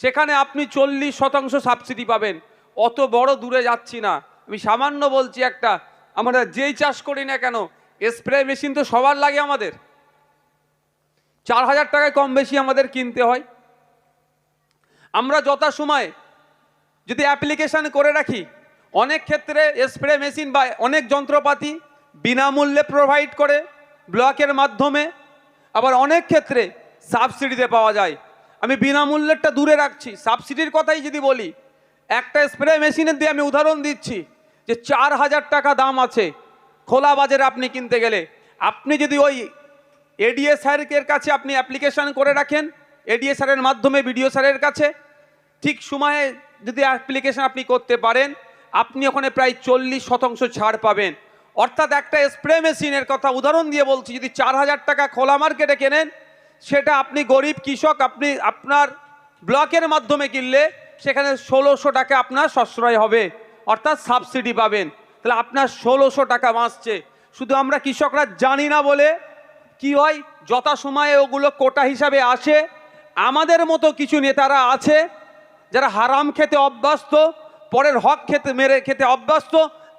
সেখানে আপনি চল্লিশ শতাংশ সাবসিডি পাবেন। অত বড় দূরে যাচ্ছি না। আমি সামান্য বলছি একটা, আমরা যেই চাষ করি না কেন, স্প্রে মেশিন তো সবার লাগে আমাদের। চার হাজার টাকায় কম বেশি আমাদের কিনতে হয়। আমরা যথা সময় যদি অ্যাপ্লিকেশান করে রাখি, অনেক ক্ষেত্রে স্প্রে মেশিন বা অনেক যন্ত্রপাতি বিনামূল্যে প্রোভাইড করে, ব্লকের মাধ্যমে। আবার অনেক ক্ষেত্রে সাবসিডিতে পাওয়া যায়। আমি বিনামূল্যেরটা দূরে রাখছি। সাবসিডির কথাই যদি বলি, একটা স্প্রে মেশিনের দিয়ে আমি উদাহরণ দিচ্ছি যে চার হাজার টাকা দাম আছে, খোলা বাজারে আপনি কিনতে গেলে। আপনি যদি ওই এডিএ স্যারের কাছে আপনি অ্যাপ্লিকেশান করে রাখেন এডিএ স্যারের মাধ্যমে বিডিও স্যারের কাছে, ঠিক সময়ে যদি অ্যাপ্লিকেশন আপনি করতে পারেন, আপনি ওখানে প্রায় চল্লিশ শতাংশ ছাড় পাবেন। অর্থাৎ একটা স্প্রে মেশিনের কথা উদাহরণ দিয়ে বলছি, যদি চার হাজার টাকা খোলা মার্কেটে কেনেন সেটা আপনি গরিব কৃষক, আপনি আপনার ব্লকের মাধ্যমে কিনলে সেখানে ষোলোশো টাকা আপনার সাশ্রয় হবে, অর্থাৎ সাবসিডি পাবেন। তাহলে আপনার ষোলোশো টাকা বাঁচছে। শুধু আমরা কৃষকরা জানি না বলে কি হয় যথাসময়ে ওগুলো কোটা হিসাবে আসে। আমাদের মতো কিছু নেতারা আছে যারা হারাম খেতে অভ্যস্ত, পরের হক খেতে, মেরে খেতে অভ্যস্ত।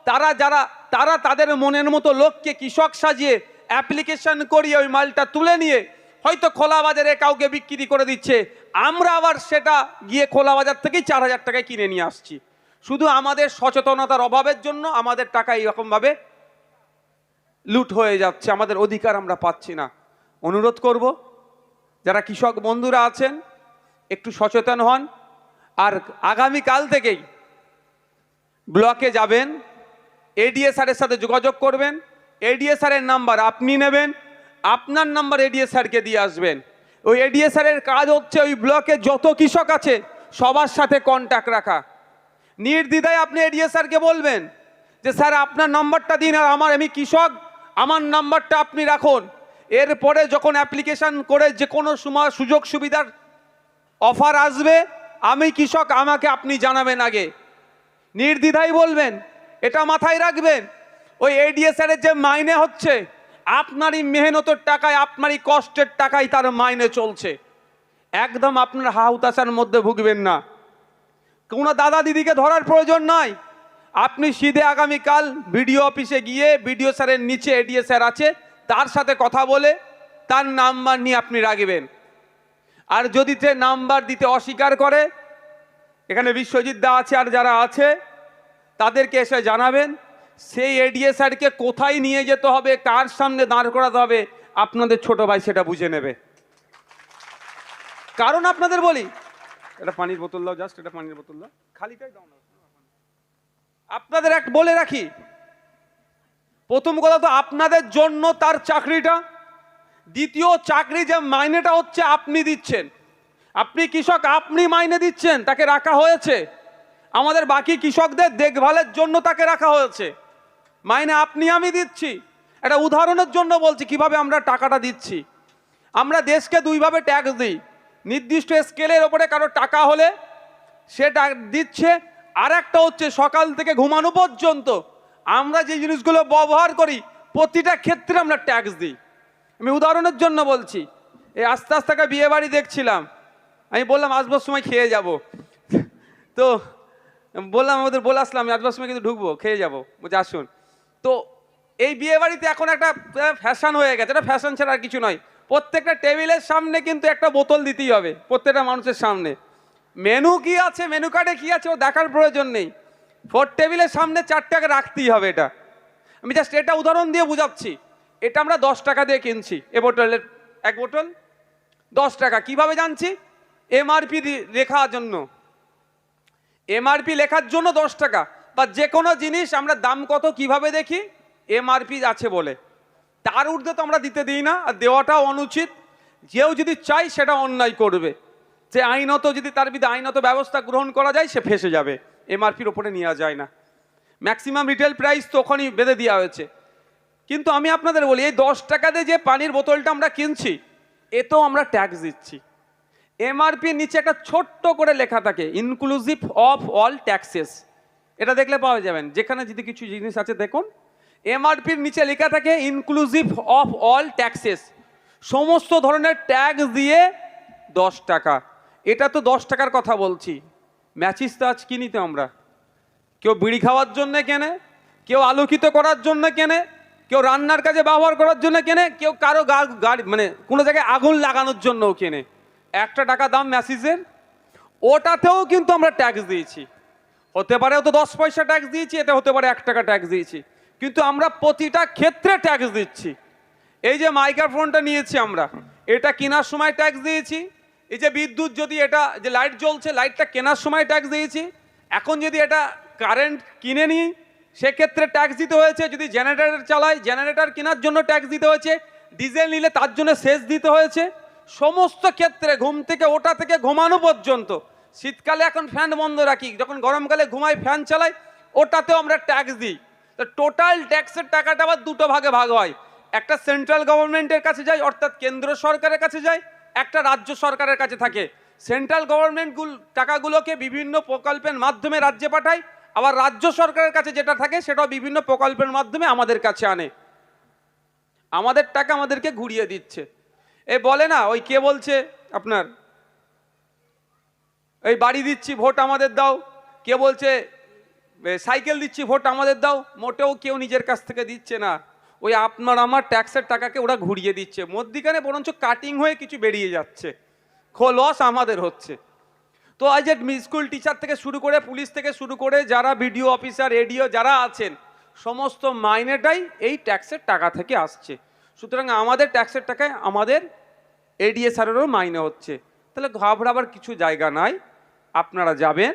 তারা যারা, তারা তাদের মনের মতো লোককে কৃষক সাজিয়ে অ্যাপ্লিকেশন করিয়ে ওই মালটা তুলে নিয়ে হয়তো খোলা বাজারে কাউকে বিক্রি করে দিচ্ছে। আমরা আবার সেটা গিয়ে খোলা বাজার থেকেই চার হাজার টাকায় কিনে নিয়ে আসছি। শুধু আমাদের সচেতনতার অভাবের জন্য আমাদের টাকা এইরকমভাবে লুট হয়ে যাচ্ছে, আমাদের অধিকার আমরা পাচ্ছি না। অনুরোধ করব, যারা কৃষক বন্ধুরা আছেন, একটু সচেতন হন। আর আগামী কাল থেকেই ব্লকে যাবেন এডিএ স্যারের সাথে যোগাযোগ করবেন। এডিএ স্যারের নাম্বার আপনি নেবেন। আপনার নাম্বার এডিএ স্যারকে দিয়ে আসবেন। ওই এডিএ স্যারের কাজ হচ্ছে ওই ব্লকে যত কৃষক আছে, সবার সাথে কন্ট্যাক্ট রাখা। নির্দ্বিধায় আপনি এডিএ স্যারকে বলবেন যে, স্যার, আপনার নাম্বারটা দিন আর আমার, আমি কৃষক, আমার নাম্বারটা আপনি রাখুন। এরপরে যখন অ্যাপ্লিকেশন করে যে কোনো সময় সুযোগ সুবিধার অফার আসবে, আমি কৃষক, আমাকে আপনি জানাবেন আগে। নির্দ্বিধায় বলবেন, এটা মাথায় রাখবেন, ওই এডিএসআরের যে মাইনে হচ্ছে আপনারই মেহনতের টাকায়, আপনারই কষ্টের টাকায় তার মাইনে চলছে। একদম আপনার হাউতাশার মধ্যে ভুগবেন না। কোনো দাদা দিদিকে ধরার প্রয়োজন নাই। আপনি সিধে আগামীকাল বিডিও অফিসে গিয়ে বিডিও স্যারের নিচে এডিএ স্যার আছে, তার সাথে কথা বলে তার নাম্বার নিয়ে আপনি রাখবেন আর যদি সে নাম্বার দিতে অস্বীকার করে, এখানে বিশ্বজিৎ দা আছে আর যারা আছে, তাদেরকে এসে জানাবেন সেই এডিএ স্যারকে কোথায় নিয়ে যেতে হবে, কার সামনে দাঁড় করাতে হবে, আপনাদের ছোট ভাই সেটা বুঝে নেবে। কারণ আপনাদের বলি, এটা পানির বোতল দাও জাস্ট এটা পানির বোতল দাও, খালিটাই দাও না। আপনাদের এক বলে রাখি, প্রথম কথা তো আপনাদের জন্য তার চাকরিটা, দ্বিতীয় চাকরি যে মাইনেটা হচ্ছে আপনি দিচ্ছেন। আপনি কৃষক, আপনি মাইনে দিচ্ছেন, তাকে রাখা হয়েছে। আমাদের বাকি কৃষকদের দেখভালের জন্য তাকে রাখা হয়েছে। মাইনে আপনি, আমি দিচ্ছি। একটা উদাহরণের জন্য বলছি, কীভাবে আমরা টাকাটা দিচ্ছি? আমরা দেশকে দুইভাবে ট্যাক্স দিই। নির্দিষ্ট স্কেলের ওপরে কারও টাকা হলে সেটা দিচ্ছে আর একটা হচ্ছে সকাল থেকে ঘুমানো পর্যন্ত আমরা যে জিনিসগুলো ব্যবহার করি, প্রতিটা ক্ষেত্রে আমরা ট্যাক্স দিই। আমি উদাহরণের জন্য বলছি, এই আস্তে আস্তে একটা বিয়ে বাড়ি দেখছিলাম। আমি বললাম আসবার সময় খেয়ে যাব। তো বললাম, আমাদের বলে আসলাম আসবার সময় কিন্তু ঢুকবো, খেয়ে যাব। বলছে, আসুন। তো এই বিয়ে বাড়িতে এখন একটা ফ্যাশন হয়ে গেছে। এটা ফ্যাশন ছাড়া আর কিছু নয়। প্রত্যেকটা টেবিলের সামনে কিন্তু একটা বোতল দিতেই হবে, প্রত্যেকটা মানুষের সামনে। মেনু কি আছে? মেনু কার্ডে কি আছে? ও দেখার প্রয়োজন নেই। ফোর টেবিলের সামনে চার টাকা রাখতেই হবে এটা। আমি জাস্ট এটা উদাহরণ দিয়ে বুঝাচ্ছি। এটা আমরা দশ টাকা দিয়ে কিনছি। এ বোতলের, এক বোতল? দশ টাকা। কীভাবে জানছি? এমআরপি লেখার জন্য। এমআরপি লেখার জন্য দশ টাকা। বা যে কোনো জিনিস আমরা দাম কত কীভাবে দেখি? এমআরপি আছে বলে। তার ঊর্ধ্বে তো আমরা দিতে দিই না, আর দেওয়াটাও অনুচিত। যেও যদি চাই সেটা অন্যায় করবে। যে আইনত, যদি তার বিধে আইনত ব্যবস্থা গ্রহণ করা যায়, সে ফেসে যাবে। এমআরপির ওপরে নেওয়া যায় না। ম্যাক্সিমাম রিটেল প্রাইস তো ওখানেই বেঁধে দেওয়া হয়েছে। কিন্তু আমি আপনাদের বলি, এই দশ টাকাতে যে পানির বোতলটা আমরা কিনছি এতেও আমরা ট্যাক্স দিচ্ছি। এমআরপির নিচে একটা ছোট্ট করে লেখা থাকে ইনক্লুসিভ অফ অল ট্যাক্সেস এটা দেখলে পাওয়া যাবেন। যেখানে যদি কিছু জিনিস আছে, দেখুন, এমআরপির নিচে লেখা থাকে ইনক্লুসিভ অফ অল ট্যাক্সেস সমস্ত ধরনের ট্যাক্স দিয়ে দশ টাকা। এটা তো দশ টাকার কথা বলছি। ম্যাচিস তো আজ কিনি তো আমরা? কেউ বিড়ি খাওয়ার জন্য কেনে, কেউ আলোকিত করার জন্য কেনে, কেউ রান্নার কাজে ব্যবহার করার জন্য কেনে, কেউ কারও গাড়ি মানে কোনো জায়গায় আগুন লাগানোর জন্যও কেনে। একটা টাকা দাম ম্যাসিসের ওটাতেও কিন্তু আমরা ট্যাক্স দিয়েছি। হতে পারে তো দশ পয়সা ট্যাক্স দিয়েছি এটা হতে পারে এক টাকা ট্যাক্স দিয়েছি। কিন্তু আমরা প্রতিটা ক্ষেত্রে ট্যাক্স দিচ্ছি। এই যে মাইক্রোফোনটা নিয়েছি আমরা, এটা কেনার সময় ট্যাক্স দিয়েছি। এই যে বিদ্যুৎ যদি এটা, যে লাইট জ্বলছে লাইটটা কেনার সময় ট্যাক্স দিয়েছি। এখন যদি এটা কারেন্ট কিনে নিই, সেক্ষেত্রে ট্যাক্স দিতে হয়েছে। যদি জেনারেটার চালাই জেনারেটার কেনার জন্য ট্যাক্স দিতে হয়েছে। ডিজেল নিলে তার জন্য সেচ দিতে হয়েছে। সমস্ত ক্ষেত্রে ঘুম থেকে, ওটা থেকে ঘুমানো পর্যন্ত শীতকালে এখন ফ্যান বন্ধ রাখি, যখন গরমকালে ঘুমাই, ফ্যান চালাই, ওটাতেও আমরা ট্যাক্স দিই। তো টোটাল ট্যাক্সের টাকাটা আবার দুটো ভাগে ভাগ হয়। একটা সেন্ট্রাল গভর্নমেন্টের কাছে যায়, অর্থাৎ কেন্দ্র সরকারের কাছে যায়, একটা রাজ্য সরকারের কাছে থাকে। সেন্ট্রাল গভর্নমেন্টগুলো টাকাগুলোকে বিভিন্ন প্রকল্পের মাধ্যমে রাজ্যে পাঠায়, আবার রাজ্য সরকারের কাছে যেটা থাকে, সেটাও বিভিন্ন প্রকল্পের মাধ্যমে আমাদের কাছে আনে। আমাদের টাকা আমাদেরকে ঘুরিয়ে দিচ্ছে। এ বলে না, ওই কে বলছে আপনার? এই বাড়ি দিচ্ছি, ভোট আমাদের দাও। কে বলছে সাইকেল দিচ্ছি, ভোট আমাদের দাও। মোটেও কেউ নিজের কাছ থেকে দিচ্ছে না। ওই আপনার আমার ট্যাক্সের টাকাকে ওরা ঘুরিয়ে দিচ্ছে। মধ্যিখানে বরঞ্চ কাটিং হয়ে কিছু বেরিয়ে যাচ্ছে। খো লস আমাদের হচ্ছে। তো আজ স্কুল টিচার থেকে শুরু করে পুলিশ থেকে শুরু করে যারা বিডিও অফিসার এডিও যারা আছেন, সমস্ত মাইনেটাই এই ট্যাক্সের টাকা থেকে আসছে। সুতরাং আমাদের ট্যাক্সের টাকায় আমাদের এডিএসআরেরও মাইনে হচ্ছে। তাহলে ঘাবড়াবার কিছু জায়গা নাই। আপনারা যাবেন,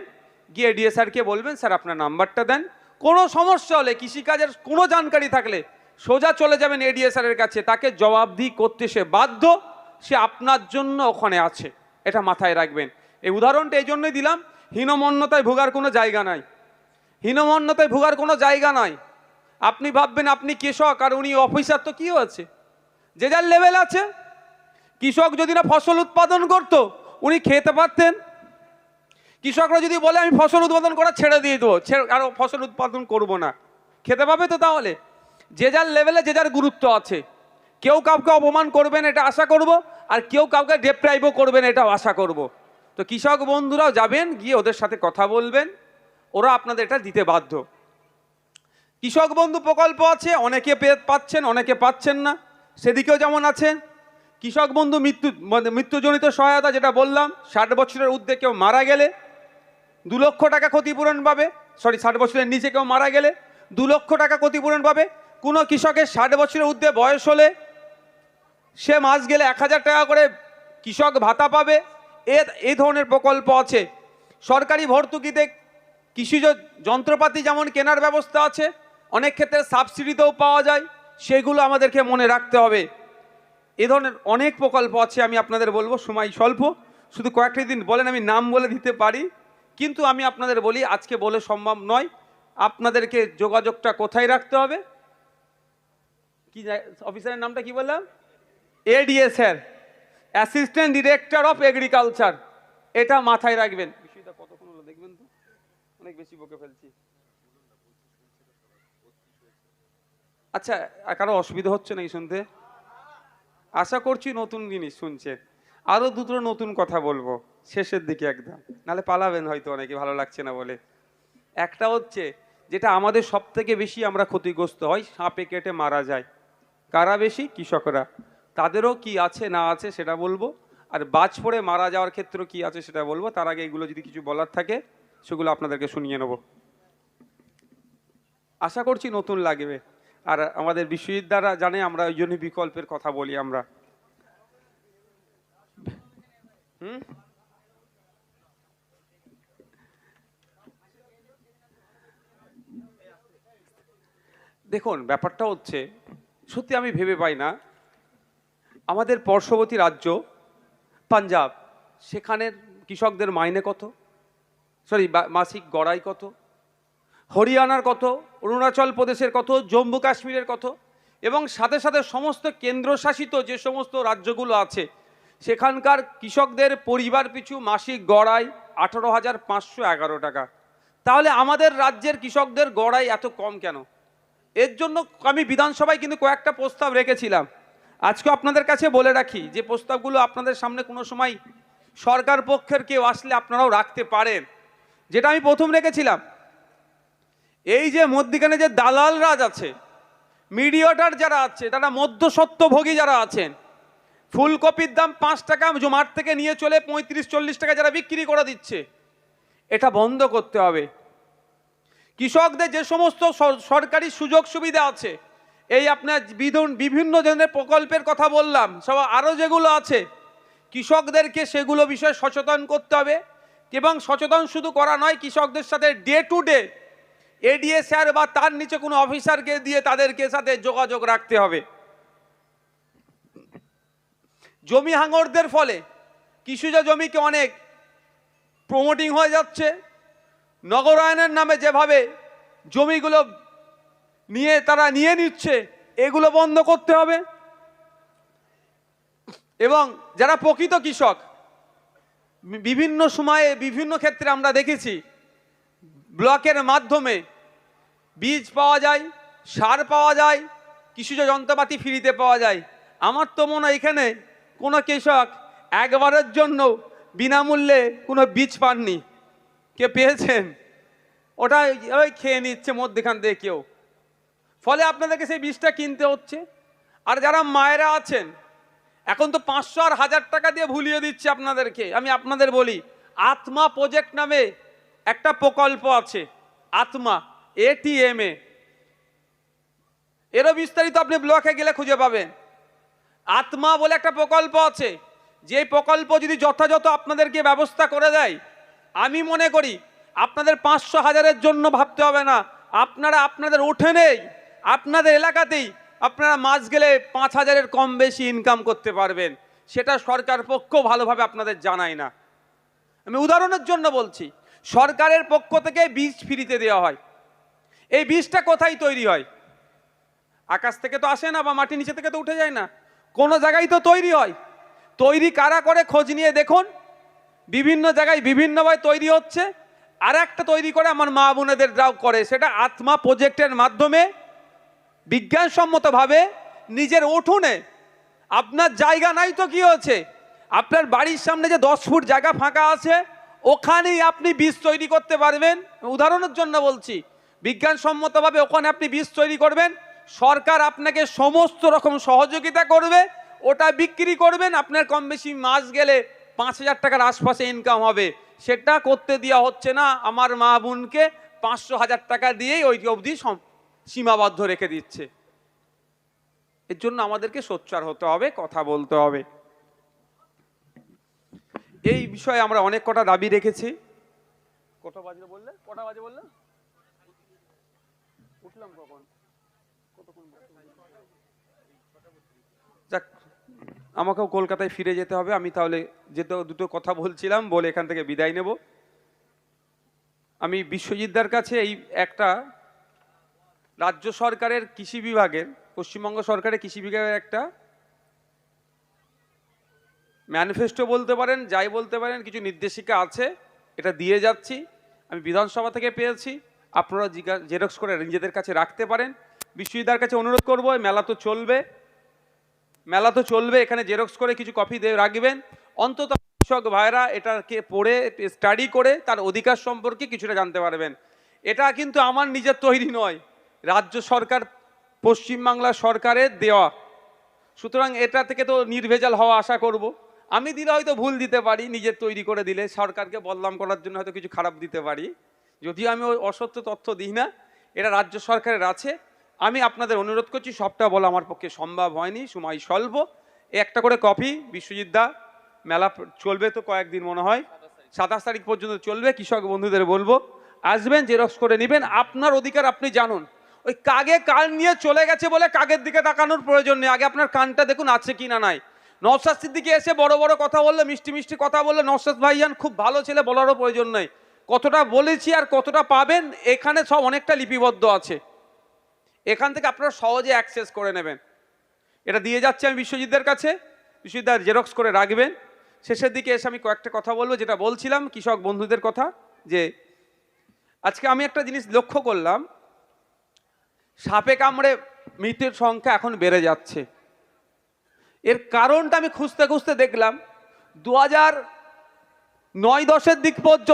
গিয়ে এডিএসআরকে বলবেন, স্যার, আপনার নাম্বারটা দেন। কোনো সমস্যা হলে, কৃষিকাজের কোনো জানকারি থাকলে, সোজা চলে যাবেন এডিএসআরের কাছে। তাকে জবাবদিহি করতে সে বাধ্য, সে আপনার জন্য ওখানে আছে। এটা মাথায় রাখবেন। এই উদাহরণটা এই জন্যই দিলাম, হীনমন্যতায় ভোগার কোনো জায়গা নাই। হীনমন্যতায় ভোগার কোনো জায়গা নাই। আপনি ভাববেন, আপনি কৃষক আর উনি অফিসার, তো কি আছে? যে যার লেভেল আছে। কৃষক যদি না ফসল উৎপাদন করত, উনি খেতে পারতেন কৃষকরা যদি বলে, আমি ফসল উৎপাদন করা ছেড়ে দিয়ে দেবো, ছেড়ে আর ফসল উৎপাদন করব না। খেতে পাবে তো তাহলে? যে যার লেভেলে যে যার গুরুত্ব আছে। কেউ কাউকে অপমান করবেন এটা আশা করব, আর কেউ কাউকে ডেপ্রাইভও করবেন এটাও আশা করব। তো কৃষক বন্ধুরাও যাবেন, গিয়ে ওদের সাথে কথা বলবেন। ওরা আপনাদের এটা দিতে বাধ্য। কৃষক বন্ধু প্রকল্প আছে, অনেকে পাচ্ছেন অনেকে পাচ্ছেন না। সেদিকেও যেমন আছে কৃষক বন্ধু মৃত্যু মানে মৃত্যুজনিত সহায়তা যেটা বললাম, ষাট বছরের ঊর্ধ্বে কেউ মারা গেলে দু লক্ষ টাকা ক্ষতিপূরণ পাবে। সরি ষাট বছরের নিচে কেউ মারা গেলে দু লক্ষ টাকা ক্ষতিপূরণ পাবে। কোনো কৃষকের ষাট বছরের ঊর্ধ্বে বয়স হলে সে মাস গেলে এক হাজার টাকা করে কৃষক ভাতা পাবে। এ এই ধরনের প্রকল্প আছে। সরকারি ভর্তুকিতে কৃষিজ যন্ত্রপাতি যেমন কেনার ব্যবস্থা আছে, অনেক ক্ষেত্রে সাবসিডিতেও পাওয়া যায়, সেগুলো আমাদেরকে মনে রাখতে হবে। এ ধরনের অনেক প্রকল্প আছে, আমি আপনাদের বলব, সময় স্বল্প। শুধু কয়েকটি দিন বলেন, আমি নাম বলে দিতে পারি। কিন্তু আমি আপনাদের বলি, আজকে বলে সম্ভব নয়। আপনাদেরকে যোগাযোগটা কোথায় রাখতে হবে? কি অফিসারের নামটা কি বললাম? ADA sir, assistant director of agriculture. এটা মাথায় রাখবেন। বিষয়টা কতক্ষণ হলো দেখবেন তো? অনেক বেশি বকে ফেলছি। আচ্ছা কারও অসুবিধা হচ্ছে নাকি শুনতে? আশা করছি নতুন জিনিস শুনছে। আরও দুটো নতুন কথা বলব। শেষের দিকে একদম। নালে পালাবেন হয়তো অনেকে, ভালো লাগছে না বলে। একটা হচ্ছে, যেটা আমাদের সব থেকে বেশি আমরা ক্ষতিগ্রস্ত হয়, সাপে কেটে মারা যায়। কারা বেশি? কৃষকরা। তাদেরও কি আছে, না আছে সেটা বলব। আর বাজ পড়ে মারা যাওয়ার ক্ষেত্রে কি আছে সেটা বলব। তার আগে এগুলো যদি কিছু বলার থাকে, সেগুলো আপনাদেরকে শুনিয়ে নেব। আশা করছি নতুন লাগবে। আর আমাদের বিশ্ববিদ্যালয়রা জানে, আমরা ওই জন্য বিকল্পের কথা বলি আমরা। হুম? দেখুন, ব্যাপারটা হচ্ছে, সত্যি আমি ভেবে পাই না, আমাদের পার্শ্ববর্তী রাজ্য, পাঞ্জাব, সেখানের কৃষকদের মাইনে কত? সরি মাসিক গড়াই কত? হরিয়ানার কত? অরুণাচল প্রদেশের কত? জম্মু কাশ্মীরের কত? এবং সাথে সাথে সমস্ত কেন্দ্রশাসিত যে সমস্ত রাজ্যগুলো আছে, সেখানকার কৃষকদের পরিবার পিছু মাসিক গড়াই আঠারো হাজার পাঁচশো এগারো টাকা। তাহলে আমাদের রাজ্যের কৃষকদের গড়াই এত কম কেন? এর জন্য আমি বিধানসভায় কিন্তু কয়েকটা প্রস্তাব রেখেছিলাম। আজকে আপনাদের কাছে বলে রাখি, যে প্রস্তাবগুলো আপনাদের সামনে কোনো সময় সরকার পক্ষের কেউ আসলে আপনারাও রাখতে পারেন। যেটা আমি প্রথম রেখেছিলাম, এই যে মধ্যিখানে যে দালাল রাজ আছে, মিডিয়েটার যারা আছে, তারা মধ্যসত্ত্বভোগী যারা আছেন, ফুলকপির দাম পাঁচ টাকা মাঠ থেকে নিয়ে চলে পঁয়ত্রিশ চল্লিশ টাকা যারা বিক্রি করে দিচ্ছে, এটা বন্ধ করতে হবে। কৃষকদের যে সমস্ত সরকারি সুযোগ সুবিধা আছে, এই আপনার বিধন, বিভিন্ন ধরনের প্রকল্পের কথা বললাম, সব আরও যেগুলো আছে, কৃষকদেরকে সেগুলো বিষয়ে সচেতন করতে হবে এবং সচেতন শুধু করা নয়, কৃষকদের সাথে day to day ADA sir বা তার নিচে কোনো অফিসারকে দিয়ে তাদেরকে সাথে যোগাযোগ রাখতে হবে। জমি হাঙরদের ফলে কৃষিজ জমিকে অনেক প্রমোটিং হয়ে যাচ্ছে। নগরায়নের নামে যেভাবে জমিগুলো নিয়ে তারা নিয়ে নিচ্ছে, এগুলো বন্ধ করতে হবে। এবং যারা প্রকৃত কৃষক, বিভিন্ন সময়ে বিভিন্ন ক্ষেত্রে আমরা দেখেছি, ব্লকের মাধ্যমে বীজ পাওয়া যায়, সার পাওয়া যায়, কৃষিজ যন্ত্রপাতি ফ্রিতে পাওয়া যায়। আমার তো মনে হয় এখানে কোনো কৃষক একবারের জন্য বিনামূল্যে কোনো বীজ পাননি। কে পেয়েছেন? ওটা ওই খেয়ে নিচ্ছে মধ্যেখান থেকে কেউ। ফলে আপনাদেরকে সেই বীজটা কিনতে হচ্ছে। আর যারা মায়েরা আছেন, এখন তো পাঁচশো আর হাজার টাকা দিয়ে ভুলিয়ে দিচ্ছে আপনাদেরকে। আমি আপনাদের বলি, আত্মা প্রজেক্ট নামে একটা প্রকল্প আছে, আত্মা এটিএম এরও বিস্তারিত আপনি ব্লকে গেলে খুঁজে পাবেন। আত্মা বলে একটা প্রকল্প আছে। যে প্রকল্প যদি যথাযথ আপনাদেরকে ব্যবস্থা করে দেয় আমি মনে করি আপনাদের পাঁচশো হাজারের জন্য ভাবতে হবে না। আপনারা আপনাদের উঠেনেই আপনাদের এলাকাতেই আপনারা মাস গেলে পাঁচ হাজারের কম বেশি ইনকাম করতে পারবেন। সেটা সরকার পক্ষ ভালোভাবে আপনাদের জানায় না। আমি উদাহরণের জন্য বলছি, সরকারের পক্ষ থেকে বীজ ফ্রিতে দেওয়া হয়। এই বীজটা কোথায় তৈরি হয়? আকাশ থেকে তো আসে না বা মাটির নিচে থেকে তো উঠে যায় না। কোনো জায়গায় তো তৈরি হয়। তৈরি কারা করে খোঁজ নিয়ে দেখুন বিভিন্ন জায়গায় বিভিন্নভাবে তৈরি হচ্ছে। আর একটা তৈরি করে আমার মা বোনেদের যাও করে, সেটা আত্মা প্রজেক্টের মাধ্যমে বিজ্ঞানসম্মতভাবে নিজের উঠোনে, আপনার জায়গা নাই তো কি হচ্ছে আপনার বাড়ির সামনে যে দশ ফুট জায়গা ফাঁকা আছে, ওখানেই আপনি বীজ তৈরি করতে পারবেন। উদাহরণের জন্য বলছি, বিজ্ঞানসম্মতভাবে ওখানে আপনি বীজ তৈরি করবেন, সরকার আপনাকে সমস্ত রকম সহযোগিতা করবে, ওটা বিক্রি করবেন, আপনার কম বেশি মাস গেলে পাঁচ হাজার টাকার আশপাশে ইনকাম হবে। সেটা করতে দেওয়া হচ্ছে না। আমার মা বোনকে পাঁচশো হাজার টাকা দিয়েই ওই অবধি সীমাবদ্ধ রেখে দিচ্ছে। এর জন্য আমাদেরকে সোচ্চার হতে হবে, কথা বলতে হবে। এই বিষয়ে আমরা অনেক কটা দাবি রেখেছি। কটা বাজে বললে? কটা বাজে বললে? উঠলাম কখন? কতক্ষণ যাক আমাকেও কলকাতায় ফিরে যেতে হবে। আমি তাহলে যেতে দুটো কথা বলছিলাম, বলে এখান থেকে বিদায় নেব। আমি বিশ্বজিৎদার কাছে এই একটা রাজ্য সরকারের কৃষি বিভাগের, পশ্চিমবঙ্গ সরকারের কৃষি বিভাগের একটা ম্যানিফেস্টো বলতে পারেন, যাই বলতে পারেন, কিছু নির্দেশিকা আছে, এটা দিয়ে যাচ্ছি। আমি বিধানসভা থেকে পেয়েছি, আপনারা জিজ্ঞা- জেরক্স করে নিজেদের কাছে রাখতে পারেন। বিশ্বজিৎদার কাছে অনুরোধ করব মেলা তো চলবে। মেলা তো চলবে, এখানে জেরক্স করে কিছু কপি রাখবেন। অন্তত কৃষক ভাইরা এটাকে পড়ে স্টাডি করে, তার অধিকার সম্পর্কে কিছুটা জানতে পারবেন। এটা কিন্তু আমার নিজের তৈরি নয়, রাজ্য সরকার, পশ্চিমবাংলা সরকারের দেওয়া। সুতরাং এটা থেকে তো নির্ভেজাল হওয়া আশা করব। আমি দিলে হয়তো ভুল দিতে পারি, নিজের তৈরি করে দিলে, সরকারকে বদলাম করার জন্য হয়তো কিছু খারাপ দিতে পারি। যদিও আমি ওই অসত্য তথ্য দিই না, এটা রাজ্য সরকারের আছে। আমি আপনাদের অনুরোধ করছি, সবটা বলা আমার পক্ষে সম্ভব হয়নি, সময় স্বল্প। একটা করে কপি বিশ্বজিৎ দা, মেলা চলবে তো কয়েকদিন মনে হয়। সাতাশ তারিখ পর্যন্ত চলবে, কৃষক বন্ধুদের বলব। আসবেন, জেরক্স করে নেবেন, আপনার অধিকার আপনি জানুন। ওই কাগে কান নিয়ে চলে গেছে বলে কাগের দিকে তাকানোর প্রয়োজন নেই। আগে আপনার কানটা দেখুন, আছে কি না নাই। নওসাদ দিকে এসে বড় বড় কথা বললে, মিষ্টি মিষ্টি কথা বললে। নওসাদ ভাইজান খুব ভালো ছেলে, বলারও প্রয়োজন নেই। কতটা বলেছি আর কতটা পাবেন, এখানে সব অনেকটা লিপিবদ্ধ আছে। এখান থেকে আপনারা সহজে অ্যাক্সেস করে নেবেন। এটা দিয়ে যাচ্ছে আমি বিশ্বজিৎদের কাছে। বিশ্বজিৎদার জেরক্স করে রাখবেন। শেষের দিকে এসে আমি কয়েকটা কথা বলব, যেটা বলছিলাম, কৃষক বন্ধুদের কথা, যে আজকে আমি একটা জিনিস লক্ষ্য করলাম, সাপে কামড়ে মৃতের সংখ্যা এখন বেড়ে যাচ্ছে। এর কারণটা আমি খুঁজতে খুঁজতে দেখলাম দু হাজার নয় দশের দিক পর্যন্ত